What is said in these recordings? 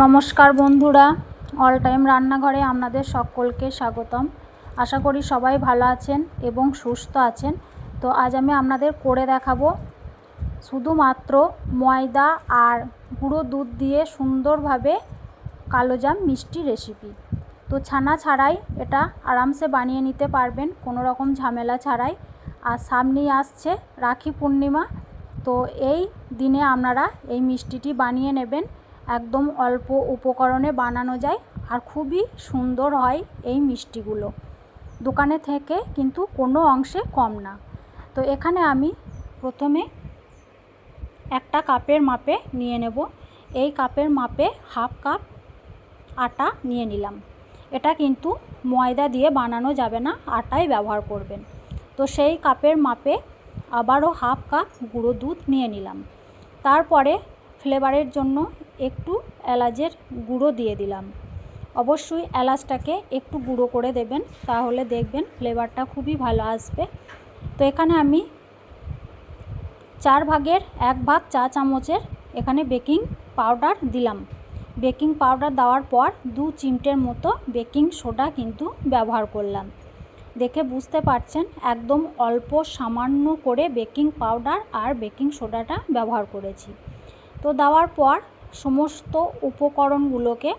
নমস্কার বন্ধুরা all time রান্নাঘরে আপনাদের সকলকে স্বাগতম। আশা করি সবাই ভালো আছেন এবং সুস্থ আছেন। তো আজ আমি আপনাদের করে দেখাবো শুধুমাত্র ময়দা আর গুঁড়ো দুধ দিয়ে সুন্দরভাবে কালোজাম মিষ্টি রেসিপি তো ছানা ছাড়াই এটা আরামসে বানিয়ে নিতে পারবেন, কোনো রকম ঝামেলা ছাড়াই। আর সামনেই আসছে রাখি পূর্ণিমা, তো এই দিনে আপনারা এই মিষ্টিটি বানিয়ে নেবেন। একদম অল্প উপকরণে বানানো যায় আর খুবই সুন্দর হয় এই মিষ্টিগুলো। দোকানে থেকে কিন্তু কোনো অংশে কম না। তো এখানে আমি প্রথমে একটা কাপের মাপে নিয়ে নেব। এই কাপের মাপে হাফ কাপ আটা নিয়ে নিলাম। এটা কিন্তু ময়দা দিয়ে বানানো যাবে না, আটাই ব্যবহার করবেন। তো সেই কাপের মাপে আবারও হাফ কাপ গুঁড়ো দুধ নিয়ে নিলাম। তারপরে ফ্লেভারের জন্য একটু এলাচের গুঁড়ো দিয়ে দিলাম। অবশ্যই এলাচটাকে একটু গুঁড়ো করে দেবেন, তাহলে দেখবেন ফ্লেভারটা খুবই ভালো আসবে। তো এখানে আমি চার ভাগের এক ভাগ চা চামচের এখানে বেকিং পাউডার দিলাম। বেকিং পাউডার দেওয়ার পর দু চিমটের মতো বেকিং সোডা কিন্তু ব্যবহার করলাম। দেখে বুঝতে পারছেন, একদম অল্প সামান্য করে বেকিং পাউডার আর বেকিং সোডাটা ব্যবহার করেছি। তো দেওয়ার পর সমস্ত উপকরণগুলোকে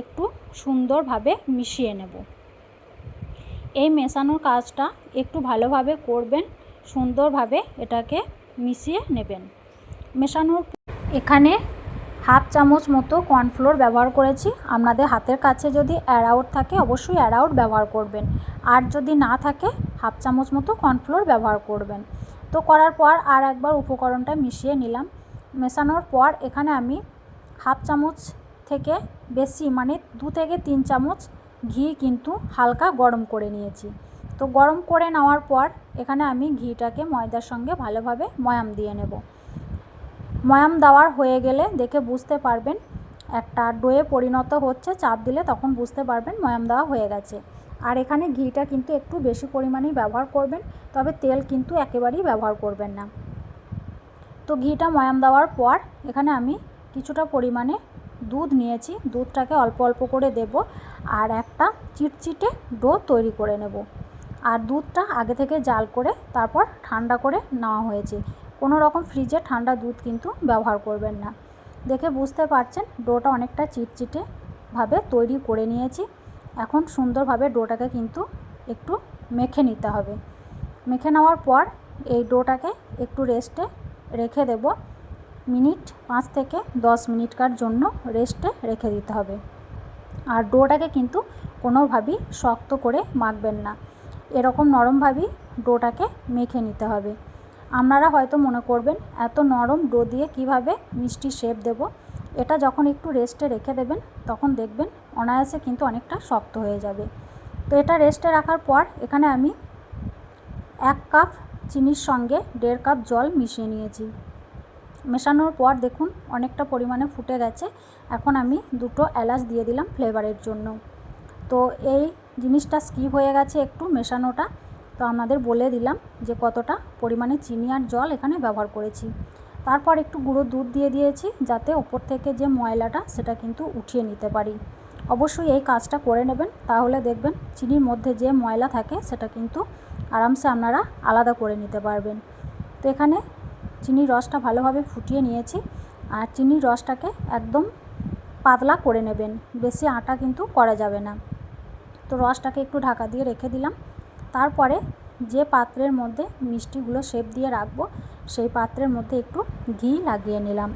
একটু সুন্দরভাবে মিশিয়ে নেব। এই মেশানোর কাজটা একটু ভালোভাবে করবেন, সুন্দরভাবে এটাকে মিশিয়ে নেবেন। মেশানোর এখানে হাফ চামচ মতো কর্নফ্লোর ব্যবহার করেছি। আপনাদের হাতের কাছে যদি অ্যারাউট থাকে অবশ্যই অ্যারাউট ব্যবহার করবেন। আর যদি না থাকে, হাফ চামচ মতো কর্নফ্লোর ব্যবহার করবেন। তো করার পর আর একবার উপকরণটা মিশিয়ে নিলাম। মেশানোর পর এখানে আমি হাফ চামচ থেকে বেশি মানে দু থেকে তিন চামচ ঘি কিন্তু হালকা গরম করে নিয়েছি। তো গরম করে নেওয়ার পর এখানে আমি ঘিটাকে ময়দার সঙ্গে ভালোভাবে ময়াম দিয়ে নেব। ময়াম দেওয়ার হয়ে গেলে দেখে বুঝতে পারবেন, একটা ডোয়ে পরিণত হচ্ছে, চাপ দিলে তখন বুঝতে পারবেন ময়াম দেওয়া হয়ে গেছে। আর এখানে ঘিটা কিন্তু একটু বেশি পরিমাণেই ব্যবহার করবেন, তবে তেল কিন্তু একেবারেই ব্যবহার করবেন না। তো ঘিটা ময়াম দেওয়ার পর এখানে আমি কিছুটা পরিমাণে দুধ নিয়েছি। দুধটাকে অল্প অল্প করে দেব আর একটা চিটচিটে ডো তৈরি করে নেব। আর দুধটা আগে থেকে জাল করে তারপর ঠান্ডা করে নেওয়া হয়েছে। কোনো রকম ফ্রিজে ঠান্ডা দুধ কিন্তু ব্যবহার করবেন না। দেখে বুঝতে পারছেন, ডোটা অনেকটা চিটচিটেভাবে তৈরি করে নিয়েছি। এখন সুন্দরভাবে ডোটাকে কিন্তু একটু মেখে নিতে হবে। মেখে নেওয়ার পর এই ডোটাকে একটু রেস্টে রেখে দেব। মিনিট পাঁচ থেকে দশ মিনিটকার জন্য রেস্টে রেখে দিতে হবে। আর ডোটাকে কিন্তু কোনোভাবেই শক্ত করে মাখবেন না। এরকম নরমভাবেই ডোটাকে মেখে নিতে হবে। আপনারা হয়তো মনে করবেন, এত নরম ডো দিয়ে কীভাবে মিষ্টি শেপ দেব? এটা যখন একটু রেস্টে রেখে দেবেন, তখন দেখবেন অনায়াসে কিন্তু অনেকটা শক্ত হয়ে যাবে। তো এটা রেস্টে রাখার পর এখানে আমি এক কাপ চিনির সঙ্গে দেড় কাপ জল মিশিয়ে নিয়েছি। মেশানোর পর দেখুন, অনেকটা পরিমাণে ফুটে গেছে। এখন আমি দুটো এলাচ দিয়ে দিলাম ফ্লেভারের জন্য। তো এই জিনিসটা স্কিপ হয়ে গেছে একটু মেশানোটা। তো আমাদের বলে দিলাম যে কতটা পরিমাণে চিনি আর জল এখানে ব্যবহার করেছি। তারপর একটু গুঁড়ো দুধ দিয়ে দিয়েছি যাতে ওপর থেকে যে ময়লাটা, সেটা কিন্তু উঠিয়ে নিতে পারি। অবশ্যই এই কাজটা করে নেবেন। তাহলে দেখবেন, চিনির মধ্যে যে ময়লা থাকে, সেটা কিন্তু আরামসে আপনারা আলাদা করে নিতে পারবেন। তো এখানে চিনির রসটা ভালোভাবে ফুটিয়ে নিয়েছি আর চিনির রসটাকে একদম পাতলা করে নেবেন, বেশি আটা কিন্তু করা যাবে না। তো রসটাকে একটু ঢাকা দিয়ে রেখে দিলাম। তারপরে যে পাত্রের মধ্যে মিষ্টিগুলো শেপ দিয়ে রাখব, সেই পাত্রের মধ্যে একটু ঘি লাগিয়ে নিলাম।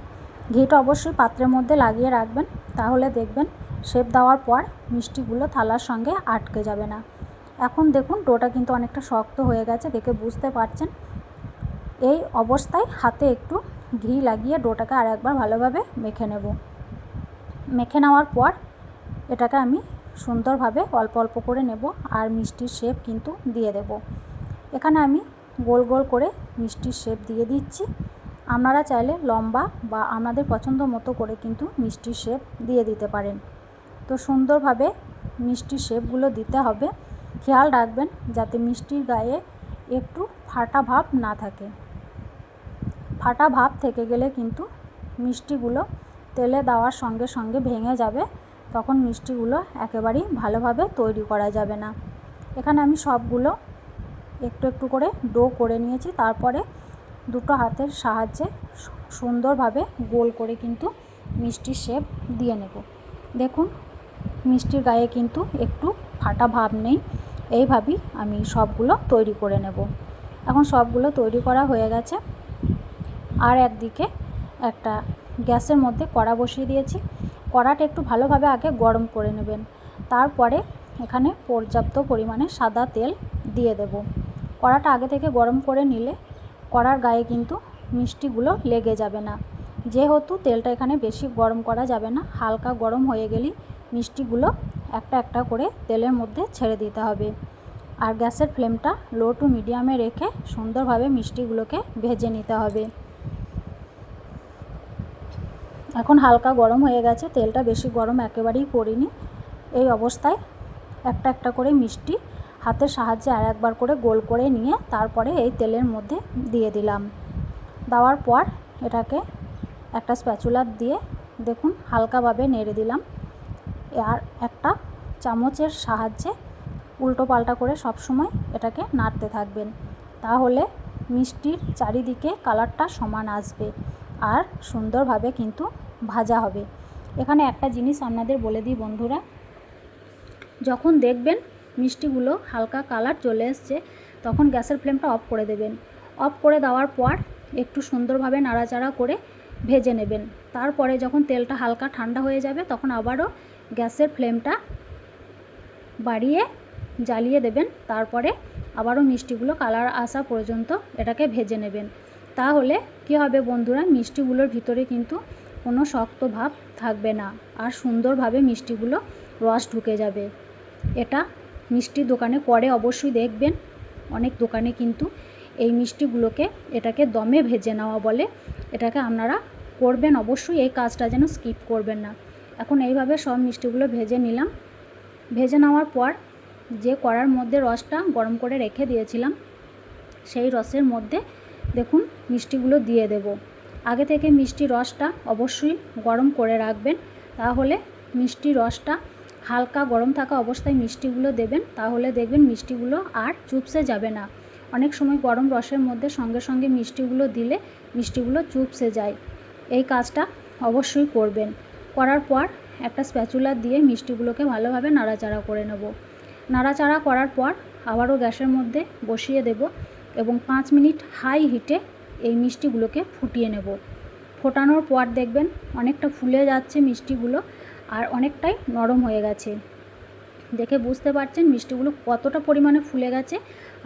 ঘিটা অবশ্যই পাত্রের মধ্যে লাগিয়ে রাখবেন, তাহলে দেখবেন শেপ দেওয়ার পর মিষ্টিগুলো থালার সঙ্গে আটকে যাবে না। এখন দেখুন, ডোটা কিন্তু অনেকটা শক্ত হয়ে গেছে, দেখে বুঝতে পারছেন। এই অবস্থায় হাতে একটু ঘি লাগিয়ে ডোটাকে আর একবার ভালোভাবে মেখে নেব। মেখে নেওয়ার পর এটাকে আমি সুন্দরভাবে অল্প অল্প করে নেব আর মিষ্টির শেপ কিন্তু দিয়ে দেব। এখানে আমি গোল গোল করে মিষ্টির শেপ দিয়ে দিচ্ছি। আপনারা চাইলে লম্বা বা আপনাদের পছন্দ মতো করে কিন্তু মিষ্টির শেপ দিয়ে দিতে পারেন। তো সুন্দরভাবে মিষ্টির শেপগুলো দিতে হবে। খেয়াল রাখবেন যাতে মিষ্টির গায়ে একটু ফাটা ভাব না থাকে। ফাটা ভাব থেকে গেলে কিন্তু মিষ্টিগুলো তেলে দেওয়ার সঙ্গে সঙ্গে ভেঙে যাবে, তখন মিষ্টিগুলো একেবারেই ভালোভাবে তৈরি করা যাবে না। এখানে আমি সবগুলো একটু একটু করে ডো করে নিয়েছি, তারপরে দুটো হাতের সাহায্যে সুন্দরভাবে গোল করে কিন্তু মিষ্টির শেপ দিয়ে নেব। দেখুন, মিষ্টির গায়ে কিন্তু একটু ফাটা ভাব নেই। এইভাবেই আমি সবগুলো তৈরি করে নেব। এখন সবগুলো তৈরি করা হয়ে গেছে। আর একদিকে একটা গ্যাসের মধ্যে কড়া বসিয়ে দিয়েছি। কড়াটা একটু ভালোভাবে আগে গরম করে নেবেন। তারপরে এখানে পর্যাপ্ত পরিমাণে সাদা তেল দিয়ে দেব। কড়াটা আগে থেকে গরম করে নিলে কড়ার গায়ে কিন্তু মিষ্টিগুলো লেগে যাবে না। যেহেতু তেলটা এখানে বেশি গরম করা যাবে না, হালকা গরম হয়ে গেলেই মিষ্টিগুলো একটা একটা করে তেলের মধ্যে ছেড়ে দিতে হবে। আর গ্যাসের ফ্লেমটা লো টু মিডিয়ামে রেখে সুন্দরভাবে মিষ্টিগুলোকে ভেজে নিতে হবে। এখন হালকা গরম হয়ে গেছে, তেলটা বেশি গরম একেবারেই করিনি এই অবস্থায় একটা একটা করে মিষ্টি হাতের সাহায্যে আর একবার করে গোল করে নিয়ে তারপরে এই তেলের মধ্যে দিয়ে দিলাম। দেওয়ার পর এটাকে একটা স্প্যাচুলার দিয়ে দেখুন হালকাভাবে নেড়ে দিলাম। আর একটা চামচের সাহায্যে উল্টো পাল্টা করে সবসময় এটাকে নাড়তে থাকবেন। তাহলে মিষ্টির চারিদিকে কালারটা সমান আসবে আর সুন্দরভাবে কিন্তু ভাজা হবে। এখানে একটা জিনিস আপনাদের বলে দিই বন্ধুরা, যখন দেখবেন মিষ্টিগুলো হালকা কালার চলে এসছে, তখন গ্যাসের ফ্লেমটা অফ করে দেবেন। অফ করে দেওয়ার পর একটু সুন্দরভাবে নাড়াচাড়া করে ভেজে নেবেন। তারপরে যখন তেলটা হালকা ঠান্ডা হয়ে যাবে, তখন আবারও গ্যাসের ফ্লেমটা বাড়িয়ে জ্বালিয়ে দেবেন। তারপরে আবারও মিষ্টিগুলো কালার আসা পর্যন্ত এটাকে ভেজে নেবেন। তাহলে কী হবে বন্ধুরা, মিষ্টিগুলোর ভিতরে কিন্তু কোনো শক্ত ভাব থাকবে না আর সুন্দরভাবে মিষ্টিগুলো রস ঢুকে যাবে। এটা মিষ্টির দোকানে করে অবশ্যই দেখবেন। অনেক দোকানে কিন্তু এই মিষ্টিগুলোকে এটাকে দমে ভেজে নেওয়া বলে এটাকে আপনারা করবেন। অবশ্যই এই কাজটা যেন স্কিপ করবেন না। এখন এইভাবে সব মিষ্টিগুলো ভেজে নিলাম। ভেজে নেওয়ার পর যে কড়ার মধ্যে রসটা গরম করে রেখে দিয়েছিলাম, সেই রসের মধ্যে দেখুন মিষ্টিগুলো দিয়ে দেব। আগে থেকে মিষ্টি রসটা অবশ্যই গরম করে রাখবেন, তাহলে মিষ্টি রসটা হালকা গরম থাকা অবস্থায় মিষ্টিগুলো দেবেন, তাহলে দেখবেন মিষ্টিগুলো আর চুপসে যাবে না। অনেক সময় গরম রসের মধ্যে সঙ্গে সঙ্গে মিষ্টিগুলো দিলে মিষ্টিগুলো চুপসে যায়। এই কাজটা অবশ্যই করবেন। করার পর একটা স্প্যাচুলার দিয়ে মিষ্টিগুলোকে ভালোভাবে নাড়াচাড়া করে নেব। নাড়াচাড়া করার পর আবারও গ্যাসের মধ্যে বসিয়ে দেব এবং পাঁচ মিনিট হাই হিটে এই মিষ্টিগুলোকে ফুটিয়ে নেব। ফোটানোর পর দেখবেন অনেকটা ফুলে যাচ্ছে মিষ্টিগুলো আর অনেকটাই নরম হয়ে গেছে। দেখে বুঝতে পারছেন মিষ্টিগুলো কতটা পরিমাণে ফুলে গেছে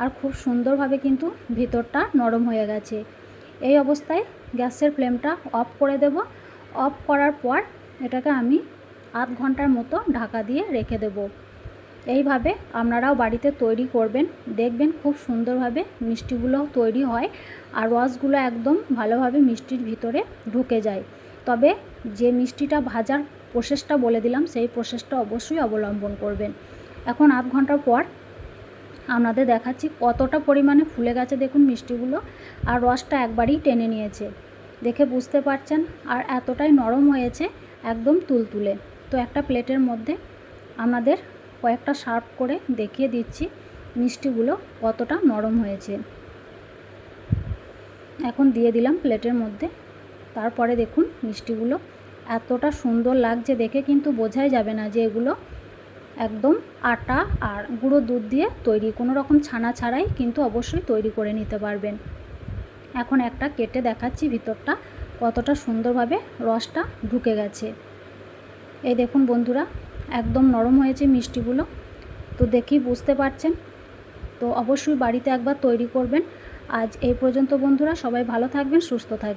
আর খুব সুন্দরভাবে কিন্তু ভিতরটা নরম হয়ে গেছে। এই অবস্থায় গ্যাসের ফ্লেমটা অফ করে দেব। অফ করার পর এটাকে আমি আধ ঘণ্টার মতো ঢাকা দিয়ে রেখে দেব। এইভাবে আপনারাও বাড়িতে তৈরি করবেন। দেখবেন খুব সুন্দরভাবে মিষ্টিগুলো তৈরি হয় আর রসগুলো একদম ভালোভাবে মিষ্টির ভিতরে ঢুকে যায়। তবে যে মিষ্টিটা ভাজার প্রসেসটা বলে দিলাম, সেই প্রসেসটা অবশ্যই অবলম্বন করবেন। এখন আধ ঘণ্টার পর আপনাদের দেখাচ্ছি কতটা পরিমাণে ফুলে গেছে দেখুন মিষ্টিগুলো আর রসটা একবারই টেনে নিয়েছে। দেখে বুঝতে পারছেন আর এতটাই নরম হয়েছে একদম তুলতুলে। তো একটা প্লেটের মধ্যে আমাদের কয়েকটা সার্ভ করে দেখিয়ে দিচ্ছি মিষ্টিগুলো কতটা নরম হয়েছে। এখন দিয়ে দিলাম প্লেটের মধ্যে। তারপরে দেখুন মিষ্টিগুলো এতটা সুন্দর লাগছে দেখে কিন্তু বোঝাই যাবে না যে এগুলো একদম আটা আর গুঁড়ো দুধ দিয়ে তৈরি। কোনো রকম ছানা ছাড়াই কিন্তু অবশ্যই তৈরি করে নিতে পারবেন। এখন একটা কেটে দেখাচ্ছি ভিতরটা। কতটা সুন্দরভাবে রসটা ঢুকে গেছে। এই দেখুন বন্ধুরা, একদম নরম হয়েছে মিষ্টিগুলো। তো দেখি বুঝতে পারছেন। তো অবশ্যই বাড়িতে একবার তৈরি করবেন। আজ এই পর্যন্ত বন্ধুরা, সবাই ভালো থাকবেন, সুস্থ থাকবেন।